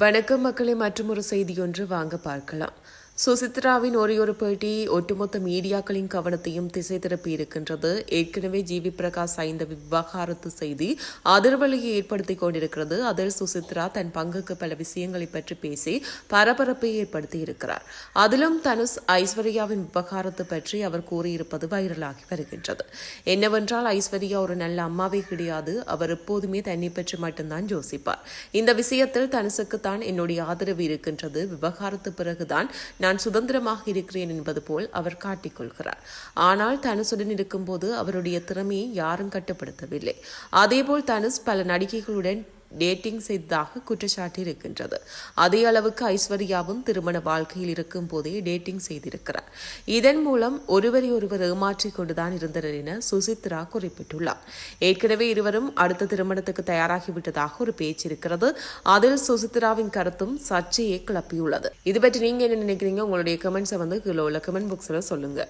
வணக்கம் மக்களை மற்றும் ஒரு செய்தி ஒன்று வாங்க பார்க்கலாம். சுசித்ராவின் ஒரே ஒரு பேட்டி ஒட்டுமொத்த மீடியாக்களின் கவனத்தையும் திசை திருப்பி இருக்கின்றது. ஏற்கனவே ஜிவி பிரகாஷ் ஐந்த விவகாரத்து செய்தி அதிர்வலையை ஏற்படுத்திக் கொண்டிருக்கிறது. அதில் சுசித்ரா தன் பங்குக்கு பல விஷயங்களை பற்றி பேசி பரபரப்பை ஏற்படுத்தி இருக்கிறார். அதிலும் தனுஷ் ஐஸ்வர்யாவின் விவகாரத்து பற்றி அவர் கூறியிருப்பது வைரலாகி வருகின்றது. என்னவென்றால் ஐஸ்வர்யா ஒரு நல்ல அம்மாவே கிடையாது. அவர் எப்போதுமே தன்னை பற்றி மட்டும்தான் யோசிப்பார். இந்த விஷயத்தில் தனுஷுக்கு தான் என்னுடைய ஆதரவு இருக்கின்றது. விவகாரத்து பிறகுதான் நான் சுதந்திரமாக இருக்கிறேன் என்பது போல் அவர் காட்டிக்கொள்கிறார். ஆனால் தனுசுடன் இருக்கும்போது அவருடைய திறமையை யாரும் கட்டுப்படுத்தவில்லை. அதேபோல் தனுஷ் பல நடிகைகளுடன் டேட்டிங் செய்ததாக குற்றச்சாட்டு இருக்கின்றது. அதே அளவுக்கு ஐஸ்வர்யாவும் திருமண வாழ்க்கையில் இருக்கும் போதே டேட்டிங் செய்திருக்கிறார். இதன் மூலம் ஒருவரை ஒருவர் ஏமாற்றிக் கொண்டுதான் இருந்தனர் என சுசித்ரா குறிப்பிட்டுள்ளார். ஏற்கனவே இருவரும் அடுத்த திருமணத்துக்கு தயாராகிவிட்டதாக ஒரு பேச்சு இருக்கிறது. அதில் சுசித்ராவின் கருத்தும் சர்ச்சையை கிளப்பியுள்ளது. இது பற்றி நீங்க என்ன நினைக்கிறீங்க? உங்களுடைய கமெண்ட்ஸை வந்து கீழே உள்ள கமெண்ட் பாக்ஸில் சொல்லுங்க.